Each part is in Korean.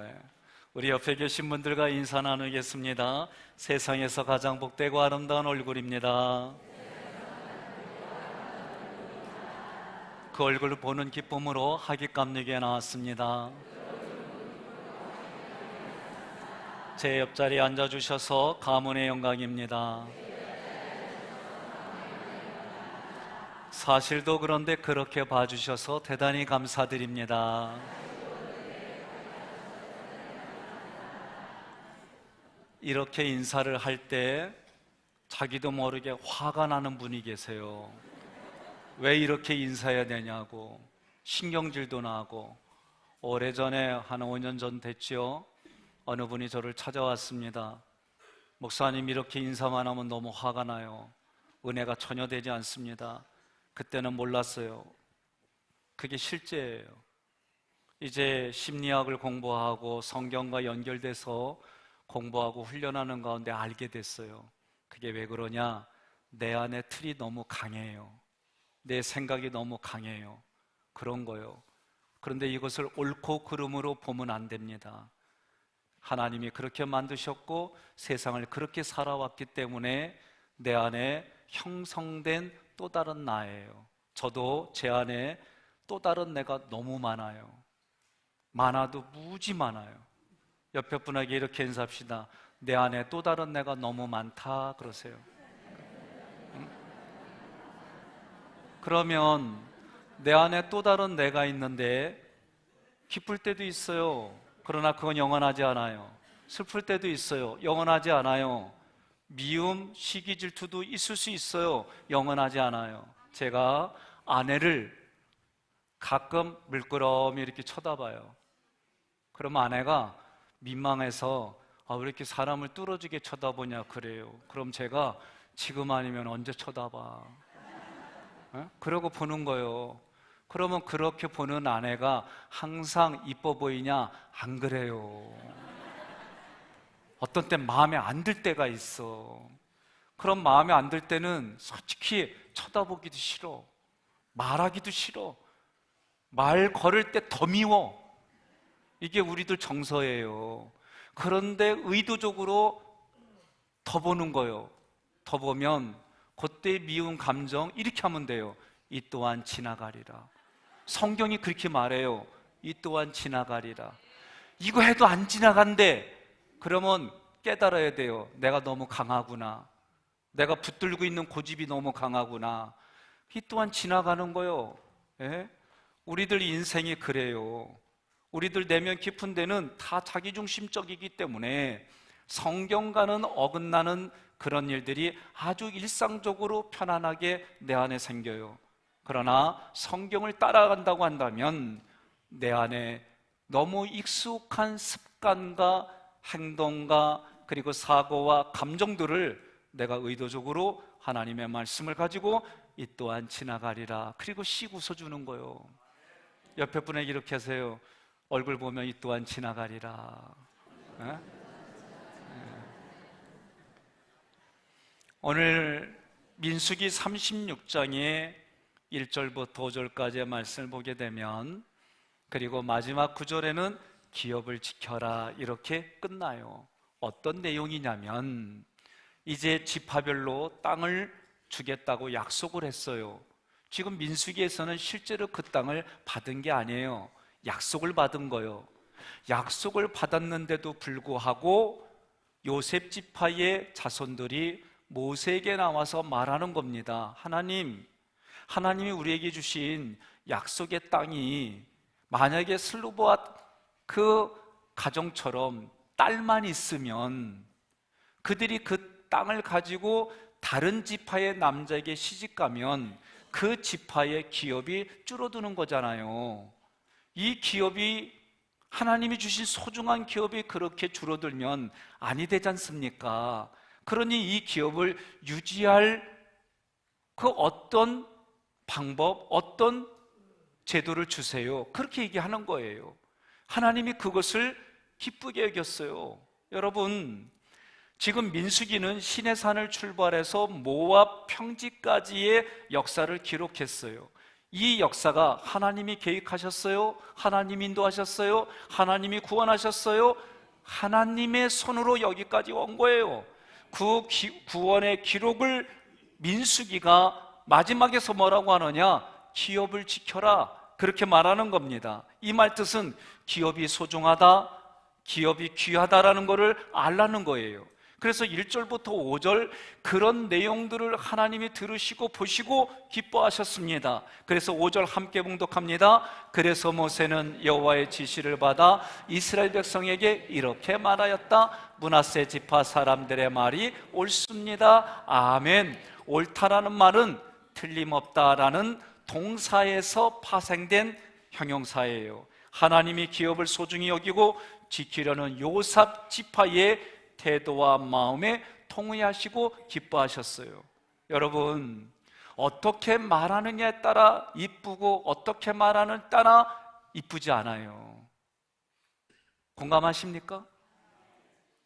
네. 우리 옆에 계신 분들과 인사 나누겠습니다. 세상에서 가장 복되고 아름다운 얼굴입니다. 그 얼굴을 보는 기쁨으로 하객 감리에 나왔습니다. 제 옆자리에 앉아 주셔서 가문의 영광입니다. 사실도 그런데 그렇게 봐주셔서 대단히 감사드립니다. 이렇게 인사를 할 때 자기도 모르게 화가 나는 분이 계세요. 왜 이렇게 인사해야 되냐고 신경질도 나고 오래전에 한 5년 전 됐지요. 어느 분이 저를 찾아왔습니다. 목사님 이렇게 인사만 하면 너무 화가 나요. 은혜가 전혀 되지 않습니다. 그때는 몰랐어요. 그게 실제예요. 이제 심리학을 공부하고 성경과 연결돼서 공부하고 훈련하는 가운데 알게 됐어요. 그게 왜 그러냐? 내 안에 틀이 너무 강해요. 내 생각이 너무 강해요. 그런 거요. 그런데 이것을 옳고 그름으로 보면 안 됩니다. 하나님이 그렇게 만드셨고 세상을 그렇게 살아왔기 때문에 내 안에 형성된 또 다른 나예요. 저도 제 안에 또 다른 내가 너무 많아요. 많아도 무지 많아요. 옆에 분에게 이렇게 인사합시다. 내 안에 또 다른 내가 너무 많다 그러세요. 응? 그러면 내 안에 또 다른 내가 있는데 기쁠 때도 있어요. 그러나 그건 영원하지 않아요. 슬플 때도 있어요. 영원하지 않아요. 미움, 시기, 질투도 있을 수 있어요. 영원하지 않아요. 제가 아내를 가끔 물끄러미 이렇게 쳐다봐요. 그럼 아내가 민망해서 아, 왜 이렇게 사람을 뚫어지게 쳐다보냐 그래요. 그럼 제가 지금 아니면 언제 쳐다봐? 에? 그러고 보는 거예요. 그러면 그렇게 보는 아내가 항상 이뻐 보이냐? 안 그래요. 어떤 땐 마음에 안 들 때가 있어. 그럼 마음에 안 들 때는 솔직히 쳐다보기도 싫어. 말하기도 싫어. 말 걸을 때 더 미워. 이게 우리들 정서예요. 그런데 의도적으로 더 보는 거예요. 더 보면 그때 미운 감정 이렇게 하면 돼요. 이 또한 지나가리라. 성경이 그렇게 말해요. 이 또한 지나가리라. 이거 해도 안 지나간대. 그러면 깨달아야 돼요. 내가 너무 강하구나. 내가 붙들고 있는 고집이 너무 강하구나. 이 또한 지나가는 거요. 예? 우리들 인생이 그래요. 우리들 내면 깊은 데는 다 자기중심적이기 때문에 성경과는 어긋나는 그런 일들이 아주 일상적으로 편안하게 내 안에 생겨요. 그러나 성경을 따라간다고 한다면 내 안에 너무 익숙한 습관과 행동과 그리고 사고와 감정들을 내가 의도적으로 하나님의 말씀을 가지고 이 또한 지나가리라. 그리고 씩 웃어주는 거요. 옆에 분에게 이렇게 하세요. 얼굴 보면 이 또한 지나가리라. 에? 오늘 민수기 36장의 1절부터 5절까지의 말씀을 보게 되면 그리고 마지막 구절에는 기업을 지켜라 이렇게 끝나요. 어떤 내용이냐면 이제 지파별로 땅을 주겠다고 약속을 했어요. 지금 민수기에서는 실제로 그 땅을 받은 게 아니에요. 약속을 받은 거요. 약속을 받았는데도 불구하고 요셉 지파의 자손들이 모세에게 나와서 말하는 겁니다. 하나님, 하나님이 우리에게 주신 약속의 땅이 만약에 슬로보아 그 가정처럼 딸만 있으면 그들이 그 땅을 가지고 다른 지파의 남자에게 시집 가면 그 지파의 기업이 줄어드는 거잖아요. 이 기업이 하나님이 주신 소중한 기업이 그렇게 줄어들면 아니 되지 않습니까? 그러니 이 기업을 유지할 그 어떤 방법, 어떤 제도를 주세요. 그렇게 얘기하는 거예요. 하나님이 그것을 기쁘게 여겼어요. 여러분, 지금 민수기는 신의 산을 출발해서 모압 평지까지의 역사를 기록했어요. 이 역사가 하나님이 계획하셨어요? 하나님 인도하셨어요? 하나님이 구원하셨어요? 하나님의 손으로 여기까지 온 거예요. 그 기- 구원의 기록을 민수기가 마지막에서 뭐라고 하느냐? 기업을 지켜라. 그렇게 말하는 겁니다. 이 말 뜻은 기업이 소중하다, 기업이 귀하다라는 것을 알라는 거예요. 그래서 1절부터 5절 그런 내용들을 하나님이 들으시고 보시고 기뻐하셨습니다. 그래서 5절 함께 봉독합니다. 그래서 모세는 여호와의 지시를 받아 이스라엘 백성에게 이렇게 말하였다. 문하세 지파 사람들의 말이 옳습니다. 아멘. 옳다라는 말은 틀림없다라는 동사에서 파생된 형용사예요. 하나님이 기업을 소중히 여기고 지키려는 요삽 지파의 태도와 마음에 통회하시고 기뻐하셨어요. 여러분, 어떻게 말하느냐에 따라 이쁘고 어떻게 말하는 따라 이쁘지 않아요. 공감하십니까?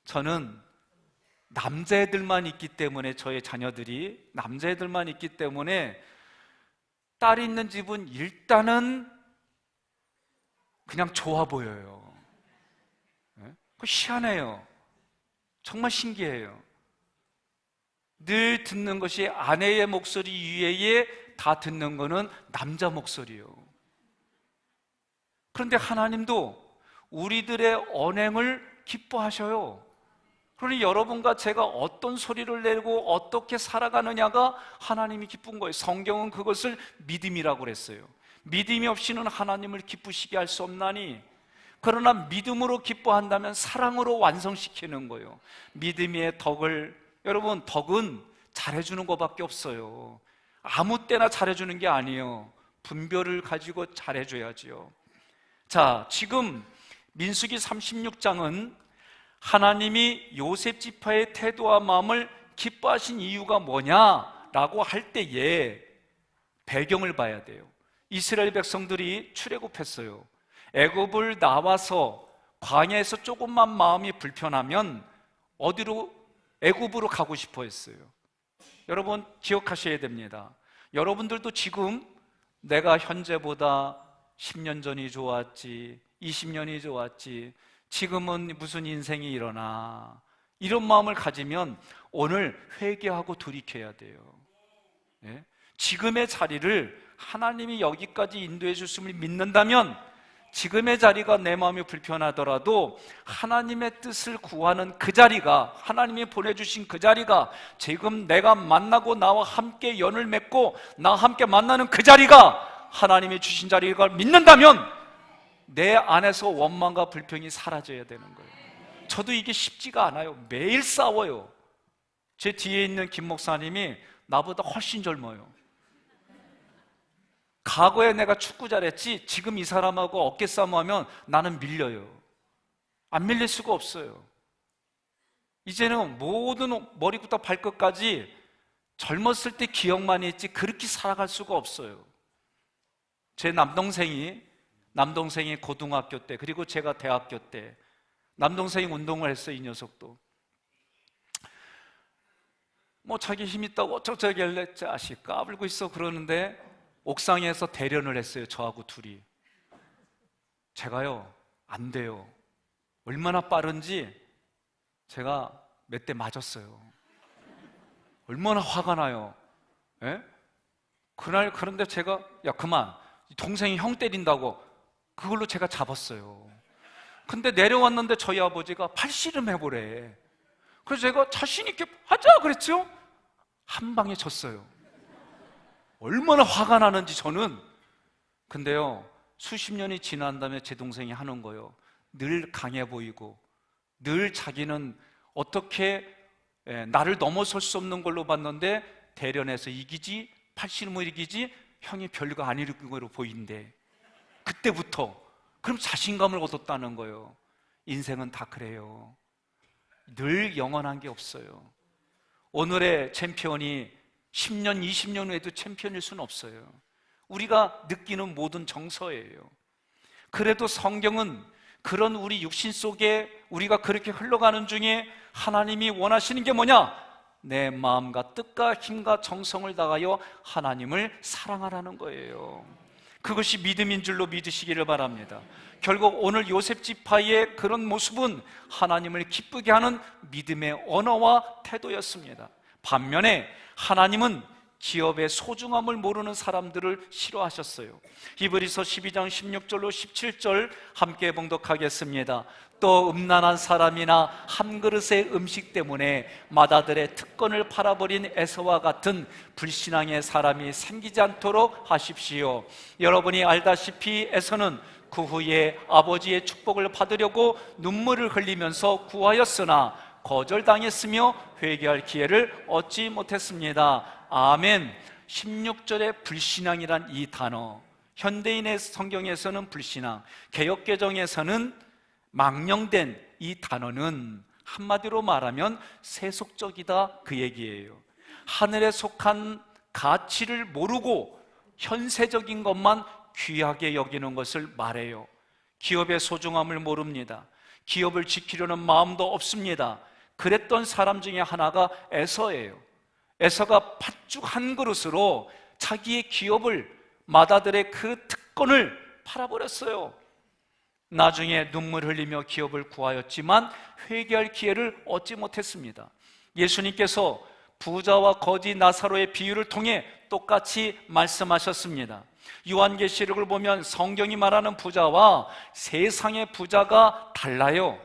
저는 남자애들만 있기 때문에 저의 자녀들이 남자애들만 있기 때문에 딸이 있는 집은 일단은 그냥 좋아 보여요. 예? 그 희한해요. 정말 신기해요. 늘 듣는 것이 아내의 목소리 이외에 다 듣는 거는 남자 목소리요. 그런데 하나님도 우리들의 언행을 기뻐하셔요. 그러니 여러분과 제가 어떤 소리를 내고 어떻게 살아가느냐가 하나님이 기쁜 거예요. 성경은 그것을 믿음이라고 그랬어요. 믿음이 없이는 하나님을 기쁘시게 할 수 없나니 그러나 믿음으로 기뻐한다면 사랑으로 완성시키는 거예요. 믿음의 덕을 여러분 덕은 잘해주는 것밖에 없어요. 아무 때나 잘해주는 게 아니에요. 분별을 가지고 잘해줘야지요. 자, 지금 민수기 36장은 하나님이 요셉 지파의 태도와 마음을 기뻐하신 이유가 뭐냐라고 할 때에 배경을 봐야 돼요. 이스라엘 백성들이 출애굽했어요. 애굽을 나와서 광야에서 조금만 마음이 불편하면 어디로 애굽으로 가고 싶어 했어요. 여러분 기억하셔야 됩니다. 여러분들도 지금 내가 현재보다 10년 전이 좋았지, 20년이 좋았지, 지금은 무슨 인생이 일어나. 이런 마음을 가지면 오늘 회개하고 돌이켜야 돼요. 예? 지금의 자리를 하나님이 여기까지 인도해 주심을 믿는다면 지금의 자리가 내 마음이 불편하더라도 하나님의 뜻을 구하는 그 자리가 하나님이 보내주신 그 자리가 지금 내가 만나고 나와 함께 연을 맺고 나와 함께 만나는 그 자리가 하나님이 주신 자리가 믿는다면 내 안에서 원망과 불평이 사라져야 되는 거예요. 저도 이게 쉽지가 않아요. 매일 싸워요. 제 뒤에 있는 김 목사님이 나보다 훨씬 젊어요. 과거에 내가 축구 잘했지 지금 이 사람하고 어깨 싸움하면 나는 밀려요. 안 밀릴 수가 없어요. 이제는 모든 머리부터 발끝까지 젊었을 때 기억만 했지 그렇게 살아갈 수가 없어요. 제 남동생이 남동생이 고등학교 때 그리고 제가 대학교 때 남동생이 운동을 했어요 이 녀석도 뭐 자기 힘 있다고 어쩌저쩌기 할래 자식 까불고 있어 그러는데 옥상에서 대련을 했어요 저하고 둘이 제가요 안 돼요 얼마나 빠른지 제가 몇 대 맞았어요 얼마나 화가 나요 예? 그날 그런데 제가 야 그만 동생이 형 때린다고 그걸로 제가 잡았어요. 근데 내려왔는데 저희 아버지가 팔씨름 해보래. 그래서 제가 자신 있게 하자 그랬죠? 한 방에 졌어요. 얼마나 화가 나는지 저는. 근데요, 수십 년이 지난 다음에 제 동생이 하는 거요. 늘 강해 보이고, 늘 자기는 어떻게 예, 나를 넘어설 수 없는 걸로 봤는데, 대련에서 이기지, 팔씨름을 이기지, 형이 별거 아닐 거로 보인대. 그때부터 그럼 자신감을 얻었다는 거예요. 인생은 다 그래요. 늘 영원한 게 없어요. 오늘의 챔피언이 10년, 20년 후에도 챔피언일 수는 없어요. 우리가 느끼는 모든 정서예요. 그래도 성경은 그런 우리 육신 속에 우리가 그렇게 흘러가는 중에 하나님이 원하시는 게 뭐냐? 내 마음과 뜻과 힘과 정성을 다하여 하나님을 사랑하라는 거예요. 그것이 믿음인 줄로 믿으시기를 바랍니다. 결국 오늘 요셉 지파의 그런 모습은 하나님을 기쁘게 하는 믿음의 언어와 태도였습니다. 반면에 하나님은 기업의 소중함을 모르는 사람들을 싫어하셨어요. 히브리서 12장 16절로 17절 함께 봉독하겠습니다. 또 음란한 사람이나 한 그릇의 음식 때문에 마다들의 특권을 팔아버린 에서와 같은 불신앙의 사람이 생기지 않도록 하십시오. 여러분이 알다시피 에서는 그 후에 아버지의 축복을 받으려고 눈물을 흘리면서 구하였으나 거절당했으며 회개할 기회를 얻지 못했습니다. 아멘. 16절의 불신앙이란 이 단어. 현대인의 성경에서는 불신앙, 개혁개정에서는 망령된 이 단어는 한마디로 말하면 세속적이다 그 얘기예요. 하늘에 속한 가치를 모르고 현세적인 것만 귀하게 여기는 것을 말해요. 기업의 소중함을 모릅니다. 기업을 지키려는 마음도 없습니다. 그랬던 사람 중에 하나가 에서예요. 에서가 팥죽 한 그릇으로 자기의 기업을 마다들의 그 특권을 팔아버렸어요. 나중에 눈물 흘리며 기업을 구하였지만 회개할 기회를 얻지 못했습니다. 예수님께서 부자와 거지 나사로의 비유를 통해 똑같이 말씀하셨습니다. 요한계시록을 보면 성경이 말하는 부자와 세상의 부자가 달라요.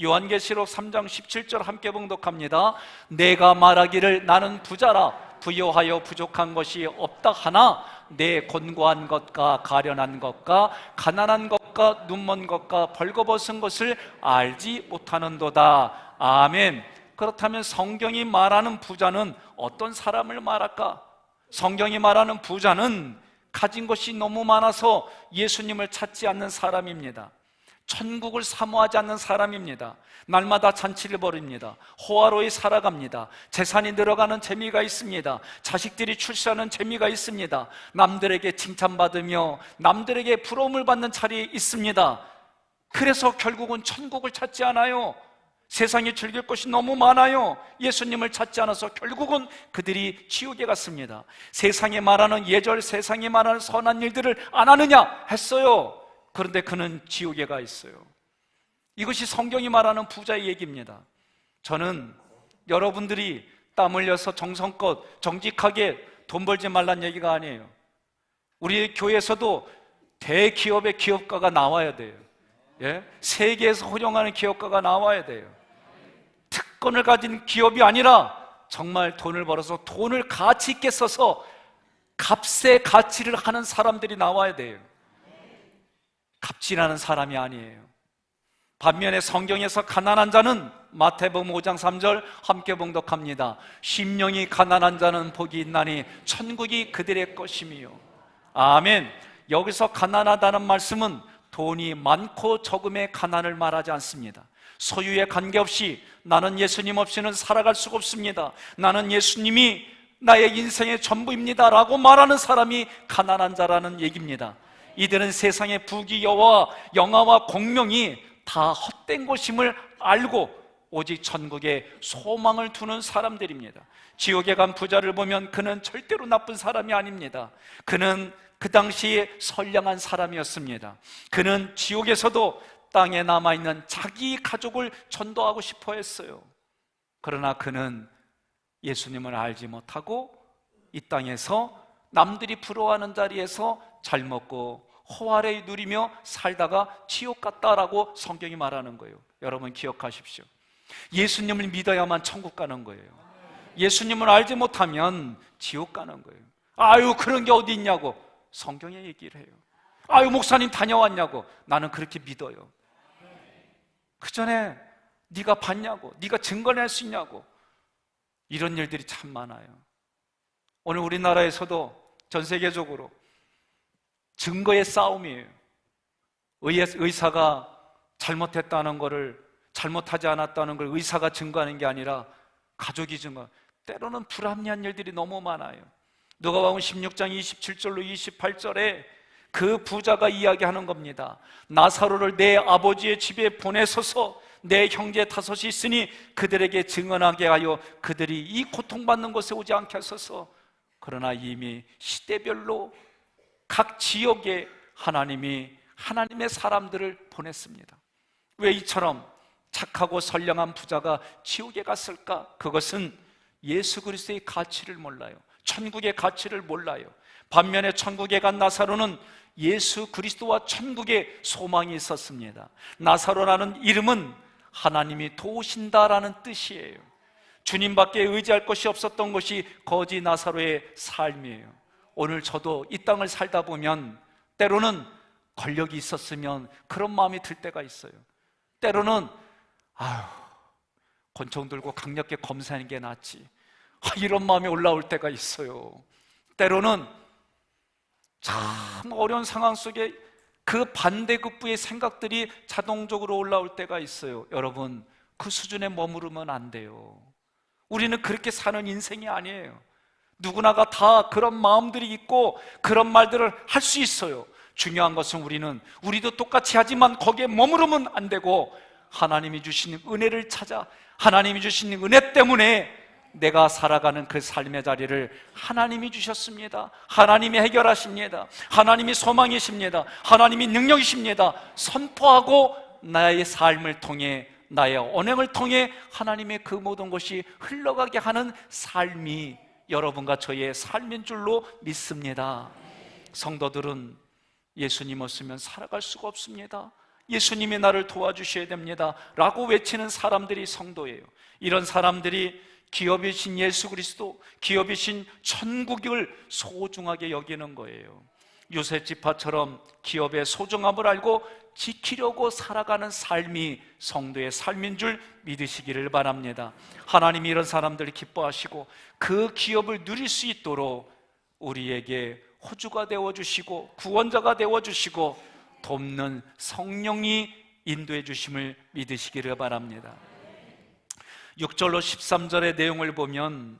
요한계시록 3장 17절 함께 봉독합니다. 내가 말하기를 나는 부자라 부여하여 부족한 것이 없다 하나 내 곤고한 것과 가련한 것과 가난한 것과 눈먼 것과 벌거벗은 것을 알지 못하는도다. 아멘. 그렇다면 성경이 말하는 부자는 어떤 사람을 말할까? 성경이 말하는 부자는 가진 것이 너무 많아서 예수님을 찾지 않는 사람입니다. 천국을 사모하지 않는 사람입니다. 날마다 잔치를 벌입니다. 호화로이 살아갑니다. 재산이 늘어가는 재미가 있습니다. 자식들이 출세하는 재미가 있습니다. 남들에게 칭찬받으며 남들에게 부러움을 받는 자리에 있습니다. 그래서 결국은 천국을 찾지 않아요. 세상에 즐길 것이 너무 많아요. 예수님을 찾지 않아서 결국은 그들이 지옥에 갔습니다. 세상에 말하는 예절, 세상에 말하는 선한 일들을 안 하느냐 했어요. 그런데 그는 지옥에 가 있어요. 이것이 성경이 말하는 부자의 얘기입니다. 저는 여러분들이 땀 흘려서 정성껏 정직하게 돈 벌지 말란 얘기가 아니에요. 우리 교회에서도 대기업의 기업가가 나와야 돼요. 예? 세계에서 호령하는 기업가가 나와야 돼요. 특권을 가진 기업이 아니라 정말 돈을 벌어서 돈을 가치 있게 써서 값의 가치를 하는 사람들이 나와야 돼요. 갑질하는 사람이 아니에요. 반면에 성경에서 가난한 자는 마태복음 5장 3절 함께 봉독합니다. 심령이 가난한 자는 복이 있나니 천국이 그들의 것이미요. 아멘. 여기서 가난하다는 말씀은 돈이 많고 적음의 가난을 말하지 않습니다. 소유에 관계없이 나는 예수님 없이는 살아갈 수가 없습니다. 나는 예수님이 나의 인생의 전부입니다. 라고 말하는 사람이 가난한 자라는 얘기입니다. 이들은 세상의 부귀여와 영화와 공명이 다 헛된 것임을 알고 오직 천국에 소망을 두는 사람들입니다. 지옥에 간 부자를 보면 그는 절대로 나쁜 사람이 아닙니다. 그는 그 당시에 선량한 사람이었습니다. 그는 지옥에서도 땅에 남아있는 자기 가족을 전도하고 싶어 했어요. 그러나 그는 예수님을 알지 못하고 이 땅에서 남들이 부러워하는 자리에서 잘 먹고 호화를 누리며 살다가 지옥 갔다라고 성경이 말하는 거예요. 여러분 기억하십시오. 예수님을 믿어야만 천국 가는 거예요. 예수님을 알지 못하면 지옥 가는 거예요. 아유 그런 게 어디 있냐고 성경에 얘기를 해요. 아유 목사님 다녀왔냐고 나는 그렇게 믿어요. 그 전에 네가 봤냐고, 네가 증거낼 수 있냐고 이런 일들이 참 많아요. 오늘 우리나라에서도 전 세계적으로 증거의 싸움이에요. 의사가 잘못했다는 것을 잘못하지 않았다는 걸 의사가 증거하는 게 아니라 가족이 증거. 때로는 불합리한 일들이 너무 많아요. 누가복음 16장 27절로 28절에 그 부자가 이야기하는 겁니다. 나사로를 내 아버지의 집에 보내서서 내 형제 다섯이 있으니 그들에게 증언하게 하여 그들이 이 고통받는 곳에 오지 않게 하소서. 그러나 이미 시대별로 각 지역에 하나님이 하나님의 사람들을 보냈습니다. 왜 이처럼 착하고 선량한 부자가 지옥에 갔을까? 그것은 예수 그리스도의 가치를 몰라요. 천국의 가치를 몰라요. 반면에 천국에 간 나사로는 예수 그리스도와 천국의 소망이 있었습니다. 나사로라는 이름은 하나님이 도우신다라는 뜻이에요. 주님밖에 의지할 것이 없었던 것이 거지 나사로의 삶이에요. 오늘 저도 이 땅을 살다 보면 때로는 권력이 있었으면 그런 마음이 들 때가 있어요. 때로는 아휴 권총 들고 강력하게 검사하는 게 낫지. 아, 이런 마음이 올라올 때가 있어요. 때로는 참 어려운 상황 속에 그 반대급부의 생각들이 자동적으로 올라올 때가 있어요. 여러분, 그 수준에 머무르면 안 돼요. 우리는 그렇게 사는 인생이 아니에요. 누구나가 다 그런 마음들이 있고 그런 말들을 할 수 있어요. 중요한 것은 우리는 우리도 똑같이 하지만 거기에 머무르면 안 되고 하나님이 주시는 은혜를 찾아 하나님이 주시는 은혜 때문에 내가 살아가는 그 삶의 자리를 하나님이 주셨습니다. 하나님이 해결하십니다. 하나님이 소망이십니다. 하나님이 능력이십니다. 선포하고 나의 삶을 통해 나의 언행을 통해 하나님의 그 모든 것이 흘러가게 하는 삶이 여러분과 저의 삶인 줄로 믿습니다. 성도들은 예수님 없으면 살아갈 수가 없습니다. 예수님이 나를 도와주셔야 됩니다. 라고 외치는 사람들이 성도예요. 이런 사람들이 기업이신 예수 그리스도, 기업이신 천국을 소중하게 여기는 거예요. 요셉 지파처럼 기업의 소중함을 알고 지키려고 살아가는 삶이 성도의 삶인 줄 믿으시기를 바랍니다. 하나님이 이런 사람들을 기뻐하시고 그 기업을 누릴 수 있도록 우리에게 호주가 되어 주시고 구원자가 되어 주시고 돕는 성령이 인도해 주심을 믿으시기를 바랍니다. 6절로 13절의 내용을 보면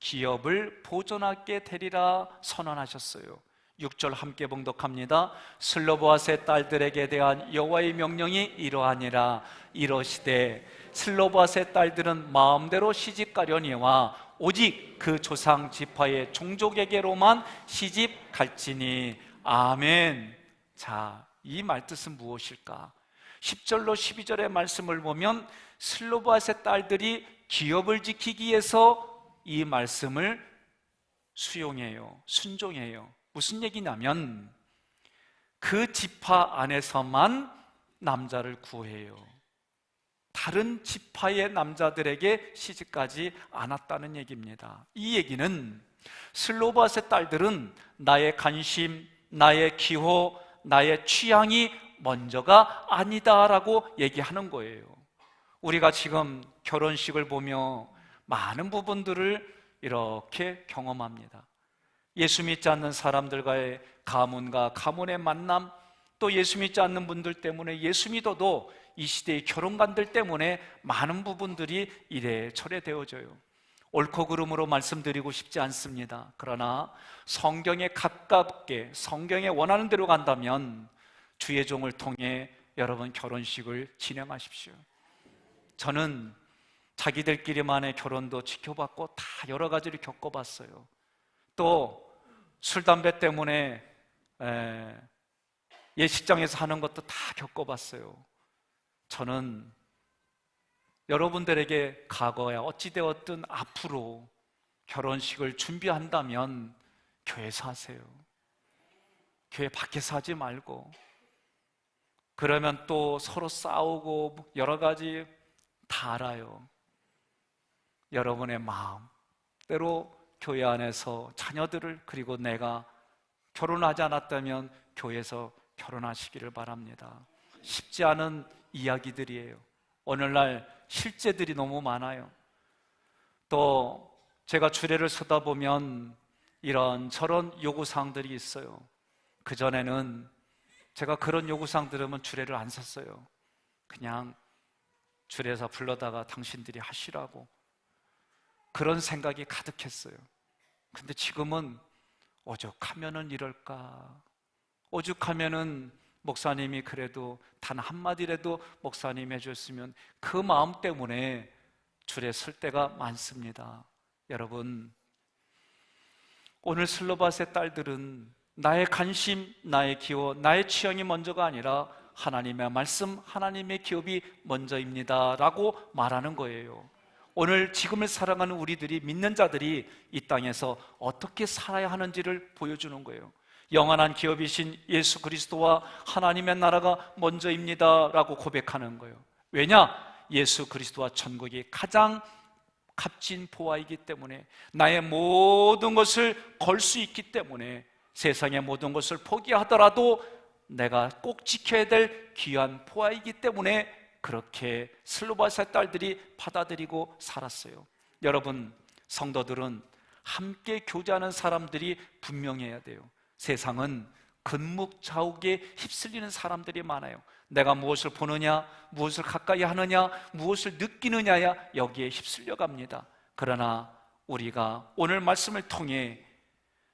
기업을 보존하게 되리라 선언하셨어요. 6절 함께 봉독합니다. 슬로보아스의 딸들에게 대한 여호와의 명령이 이러하니라 이러시되 슬로보아스의 딸들은 마음대로 시집 가려니와 오직 그 조상 지파의 종족에게로만 시집 갈지니 아멘. 자, 이 말뜻은 무엇일까? 10절로 12절의 말씀을 보면 슬로바스의 딸들이 기업을 지키기 위해서 이 말씀을 수용해요. 순종해요. 무슨 얘기냐면 그 지파 안에서만 남자를 구해요. 다른 지파의 남자들에게 시집가지 않았다는 얘기입니다. 이 얘기는 슬로바스의 딸들은 나의 관심, 나의 기호, 나의 취향이 먼저가 아니다라고 얘기하는 거예요. 우리가 지금 결혼식을 보며 많은 부분들을 이렇게 경험합니다. 예수 믿지 않는 사람들과의 가문과 가문의 만남, 또 예수 믿지 않는 분들 때문에 예수 믿어도 이 시대의 결혼관들 때문에 많은 부분들이 이래저래 되어져요. 옳고 그름으로 말씀드리고 싶지 않습니다. 그러나 성경에 가깝게 성경에 원하는 대로 간다면 주의 종을 통해 여러분 결혼식을 진행하십시오. 저는 자기들끼리만의 결혼도 지켜봤고 다 여러 가지를 겪어봤어요. 또 술, 담배 때문에 예식장에서 하는 것도 다 겪어봤어요. 저는 여러분들에게 과거야 어찌되었든 앞으로 결혼식을 준비한다면 교회에서 하세요. 교회 밖에서 하지 말고 그러면 또 서로 싸우고 여러 가지 다 알아요. 여러분의 마음 때로 교회 안에서 자녀들을 그리고 내가 결혼하지 않았다면 교회에서 결혼하시기를 바랍니다. 쉽지 않은 이야기들이에요. 오늘날 실제들이 너무 많아요. 또 제가 주례를 서다 보면 이런 저런 요구사항들이 있어요. 그전에는 제가 그런 요구사항 들으면 주례를 안 섰어요. 그냥 주례사 불러다가 당신들이 하시라고. 그런 생각이 가득했어요. 근데 지금은 오죽하면은 이럴까? 오죽하면은 목사님이 그래도 단 한마디라도 목사님 해줬으면 그 마음 때문에 줄에 설 때가 많습니다. 여러분, 오늘 슬로바스의 딸들은 나의 관심, 나의 기호, 나의 취향이 먼저가 아니라 하나님의 말씀, 하나님의 기업이 먼저입니다. 라고 말하는 거예요. 오늘 지금을 살아가는 우리들이 믿는 자들이 이 땅에서 어떻게 살아야 하는지를 보여주는 거예요. 영원한 기업이신 예수 그리스도와 하나님의 나라가 먼저입니다. 라고 고백하는 거예요. 왜냐? 예수 그리스도와 천국이 가장 값진 보화이기 때문에 나의 모든 것을 걸 수 있기 때문에 세상의 모든 것을 포기하더라도 내가 꼭 지켜야 될 귀한 보화이기 때문에 그렇게 슬로바스의 딸들이 받아들이고 살았어요. 여러분, 성도들은 함께 교제하는 사람들이 분명해야 돼요. 세상은 근묵자욱에 휩쓸리는 사람들이 많아요. 내가 무엇을 보느냐, 무엇을 가까이 하느냐, 무엇을 느끼느냐야 여기에 휩쓸려 갑니다. 그러나 우리가 오늘 말씀을 통해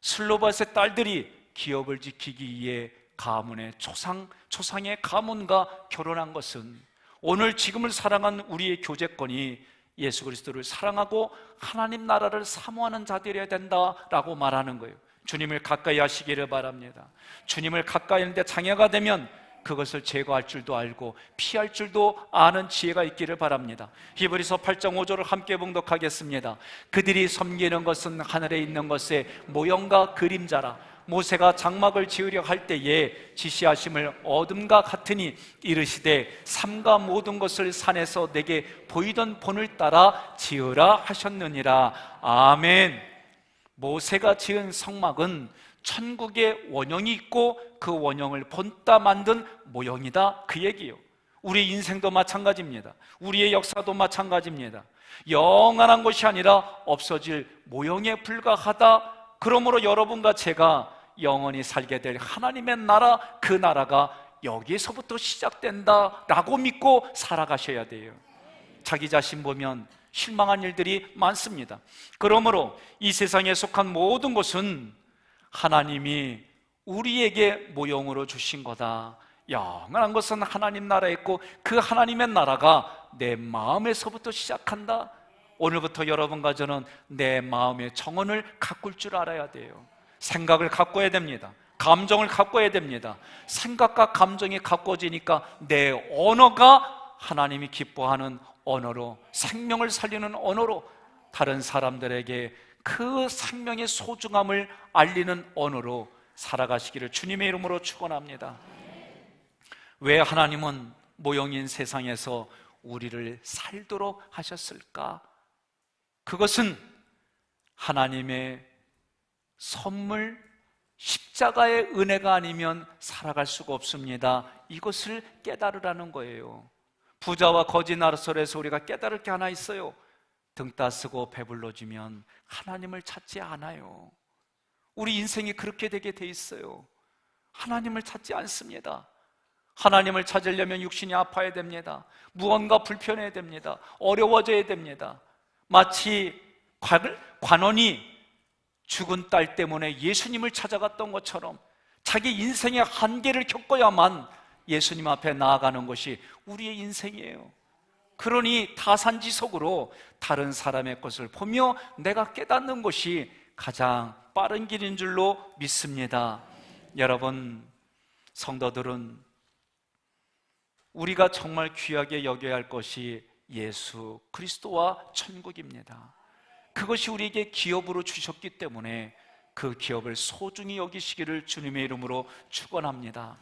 슬로바스의 딸들이 기업을 지키기 위해 가문의 초상, 초상의 가문과 결혼한 것은 오늘 지금을 사랑한 우리의 교제권이 예수 그리스도를 사랑하고 하나님 나라를 사모하는 자들이어야 된다라고 말하는 거예요. 주님을 가까이 하시기를 바랍니다. 주님을 가까이 하는데 장애가 되면 그것을 제거할 줄도 알고 피할 줄도 아는 지혜가 있기를 바랍니다. 히브리서 8장 5절을 함께 봉독하겠습니다. 그들이 섬기는 것은 하늘에 있는 것의 모형과 그림자라 모세가 장막을 지으려 할 때에 지시하심을 어둠과 같으니 이르시되 삼가 모든 것을 산에서 내게 보이던 본을 따라 지으라 하셨느니라. 아멘. 모세가 지은 성막은 천국의 원형이 있고 그 원형을 본따 만든 모형이다. 그 얘기예요. 우리 인생도 마찬가지입니다. 우리의 역사도 마찬가지입니다. 영원한 것이 아니라 없어질 모형에 불과하다 그러므로 여러분과 제가 영원히 살게 될 하나님의 나라, 그 나라가 여기에서부터 시작된다 라고 믿고 살아가셔야 돼요. 자기 자신 보면 실망한 일들이 많습니다. 그러므로 이 세상에 속한 모든 것은 하나님이 우리에게 모형으로 주신 거다. 영원한 것은 하나님 나라에 있고 그 하나님의 나라가 내 마음에서부터 시작한다. 오늘부터 여러분과 저는 내 마음의 정원을 가꿀 줄 알아야 돼요. 생각을 가꿔야 됩니다. 감정을 가꿔야 됩니다. 생각과 감정이 가꿔지니까 내 언어가 하나님이 기뻐하는 언어로 생명을 살리는 언어로 다른 사람들에게 그 생명의 소중함을 알리는 언어로 살아가시기를 주님의 이름으로 축원합니다. 왜 하나님은 모형인 세상에서 우리를 살도록 하셨을까? 그것은 하나님의 선물, 십자가의 은혜가 아니면 살아갈 수가 없습니다. 이것을 깨달으라는 거예요. 부자와 거지 나라설에서 우리가 깨달을 게 하나 있어요. 등 따쓰고 배불러지면 하나님을 찾지 않아요. 우리 인생이 그렇게 되게 돼 있어요. 하나님을 찾지 않습니다. 하나님을 찾으려면 육신이 아파야 됩니다. 무언가 불편해야 됩니다. 어려워져야 됩니다. 마치 관원이 죽은 딸 때문에 예수님을 찾아갔던 것처럼 자기 인생의 한계를 겪어야만 예수님 앞에 나아가는 것이 우리의 인생이에요. 그러니 타산지석으로 다른 사람의 것을 보며 내가 깨닫는 것이 가장 빠른 길인 줄로 믿습니다. 여러분, 성도들은 우리가 정말 귀하게 여겨야 할 것이 예수 그리스도와 천국입니다. 그것이 우리에게 기업으로 주셨기 때문에 그 기업을 소중히 여기시기를 주님의 이름으로 축원합니다.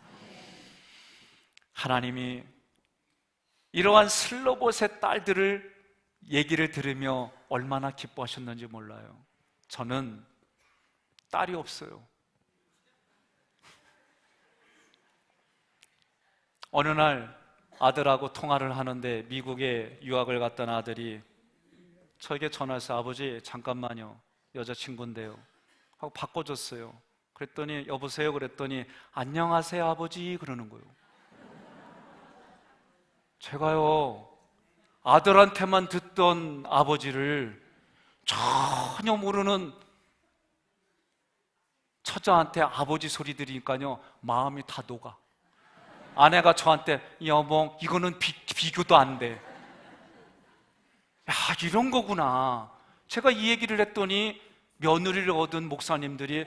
하나님이 이러한 슬로봇의 딸들을 얘기를 들으며 얼마나 기뻐하셨는지 몰라요. 저는 딸이 없어요. 어느 날 아들하고 통화를 하는데 미국에 유학을 갔던 아들이 저에게 전화해서 아버지 잠깐만요. 여자친구인데요. 하고 바꿔줬어요. 그랬더니 여보세요? 그랬더니 안녕하세요 아버지. 그러는 거예요. 제가요 아들한테만 듣던 아버지를 전혀 모르는 처자한테 아버지 소리 들으니까요 마음이 다 녹아 아내가 저한테 여보 이거는 비, 비교도 안 돼. 야 이런 거구나. 제가 이 얘기를 했더니 며느리를 얻은 목사님들이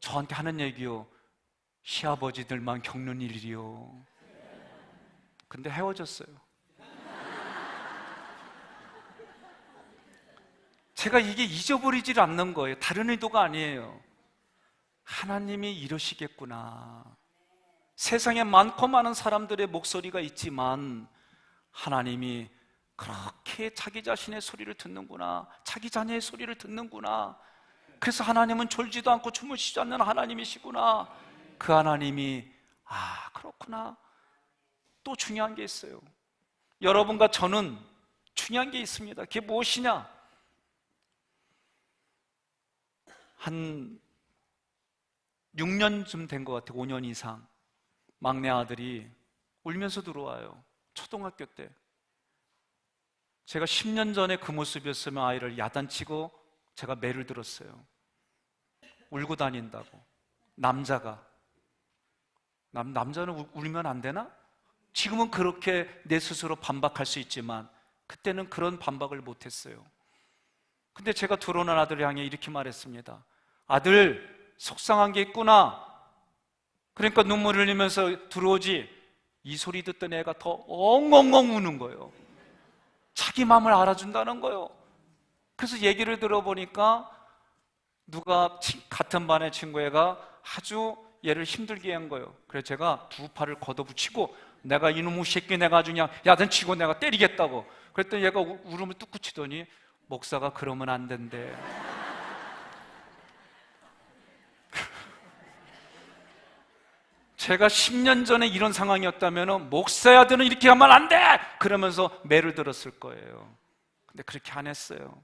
저한테 하는 얘기요. 시아버지들만 겪는 일이요. 근데 헤어졌어요. 제가 이게 잊어버리질 않는 거예요. 다른 의도가 아니에요. 하나님이 이러시겠구나. 세상에 많고 많은 사람들의 목소리가 있지만 하나님이 그렇게 자기 자신의 소리를 듣는구나. 자기 자녀의 소리를 듣는구나. 그래서 하나님은 졸지도 않고 주무시지 않는 하나님이시구나. 그 하나님이 아, 그렇구나. 또 중요한 게 있어요. 여러분과 저는 중요한 게 있습니다. 그게 무엇이냐? 한 6년쯤 된 것 같아요. 5년 이상. 막내 아들이 울면서 들어와요. 초등학교 때. 제가 10년 전에 그 모습이었으면 아이를 야단치고 제가 매를 들었어요. 울고 다닌다고. 남자가. 남, 남자는 울, 울면 안 되나? 지금은 그렇게 내 스스로 반박할 수 있지만 그때는 그런 반박을 못 했어요. 근데 제가 들어오는 아들을 향해 이렇게 말했습니다. 아들, 속상한 게 있구나. 그러니까 눈물을 흘리면서 들어오지. 이 소리 듣던 애가 더 엉엉엉 우는 거예요. 자기 마음을 알아준다는 거예요. 그래서 얘기를 들어보니까 누가 같은 반의 친구애가 아주 얘를 힘들게 한 거예요. 그래서 제가 두 팔을 걷어붙이고 내가 이놈의 새끼 내가 아주 그냥 야단 치고 내가 때리겠다고. 그랬더니 얘가 울음을 뚝 치더니 목사가 그러면 안 된대. 제가 10년 전에 이런 상황이었다면 목사야 되는 이렇게 하면 안 돼! 그러면서 매를 들었을 거예요. 근데 그렇게 안 했어요.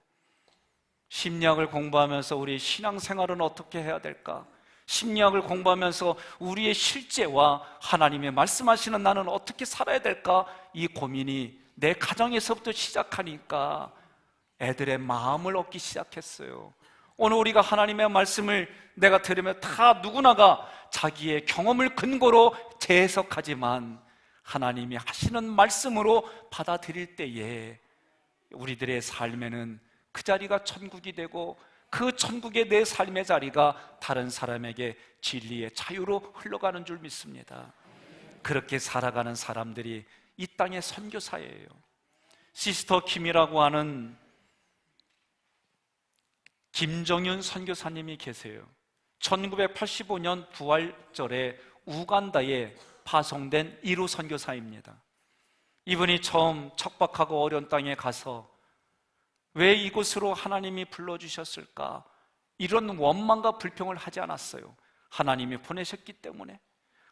심리학을 공부하면서 우리 신앙생활은 어떻게 해야 될까? 심리학을 공부하면서 우리의 실제와 하나님의 말씀하시는 나는 어떻게 살아야 될까? 이 고민이 내 가정에서부터 시작하니까 애들의 마음을 얻기 시작했어요. 오늘 우리가 하나님의 말씀을 내가 들으면 다 누구나가 자기의 경험을 근거로 재해석하지만 하나님이 하시는 말씀으로 받아들일 때에 우리들의 삶에는 그 자리가 천국이 되고 그 천국의 내 삶의 자리가 다른 사람에게 진리의 자유로 흘러가는 줄 믿습니다. 그렇게 살아가는 사람들이 이 땅의 선교사예요. 시스터 킴이라고 하는 김정윤 선교사님이 계세요. 1985년 부활절에 우간다에 파송된 1호 선교사입니다. 이분이 처음 척박하고 어려운 땅에 가서 왜 이곳으로 하나님이 불러주셨을까? 이런 원망과 불평을 하지 않았어요. 하나님이 보내셨기 때문에,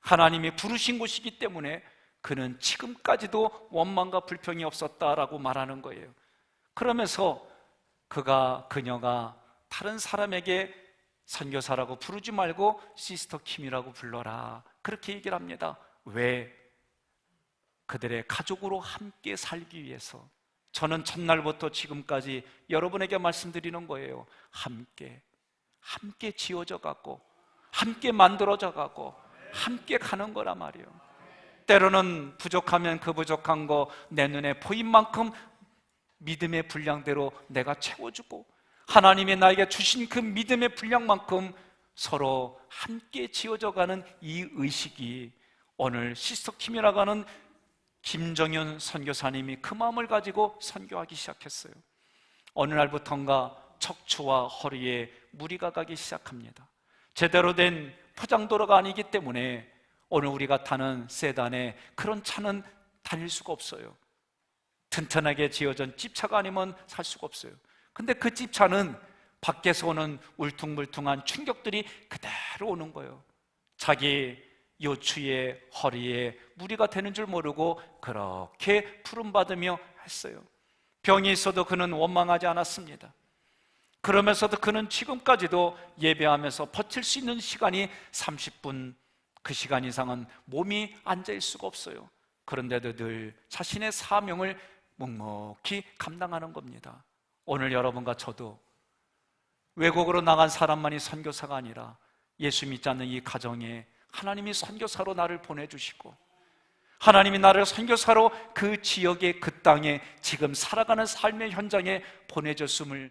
하나님이 부르신 곳이기 때문에 그는 지금까지도 원망과 불평이 없었다라고 말하는 거예요. 그러면서 그가, 그녀가 다른 사람에게 선교사라고 부르지 말고 시스터 킴이라고 불러라. 그렇게 얘기를 합니다. 왜? 그들의 가족으로 함께 살기 위해서. 저는 첫날부터 지금까지 여러분에게 말씀드리는 거예요. 함께, 함께 지어져 갖고, 함께 만들어져 갖고, 함께 가는 거란 말이에요. 때로는 부족하면 그 부족한 거 내 눈에 보인 만큼 믿음의 분량대로 내가 채워주고, 하나님이 나에게 주신 그 믿음의 분량만큼 서로 함께 지어져 가는 이 의식이 오늘 시스터 킴이라고 하는 김정현 선교사님이 그 마음을 가지고 선교하기 시작했어요. 어느 날부턴가 척추와 허리에 무리가 가기 시작합니다. 제대로 된 포장도로가 아니기 때문에 오늘 우리가 타는 세단에 그런 차는 다닐 수가 없어요. 튼튼하게 지어진 집차가 아니면 살 수가 없어요. 근데 그 집 차는 밖에서 오는 울퉁불퉁한 충격들이 그대로 오는 거예요. 자기 요추의 허리에 무리가 되는 줄 모르고 그렇게 푸름받으며 했어요. 병이 있어도 그는 원망하지 않았습니다. 그러면서도 그는 지금까지도 예배하면서 버틸 수 있는 시간이 30분 그 시간 이상은 몸이 앉아 있을 수가 없어요. 그런데도 늘 자신의 사명을 묵묵히 감당하는 겁니다. 오늘 여러분과 저도 외국으로 나간 사람만이 선교사가 아니라 예수 믿지 않는 이 가정에 하나님이 선교사로 나를 보내주시고 하나님이 나를 선교사로 그 지역에 그 땅에 지금 살아가는 삶의 현장에 보내줬음을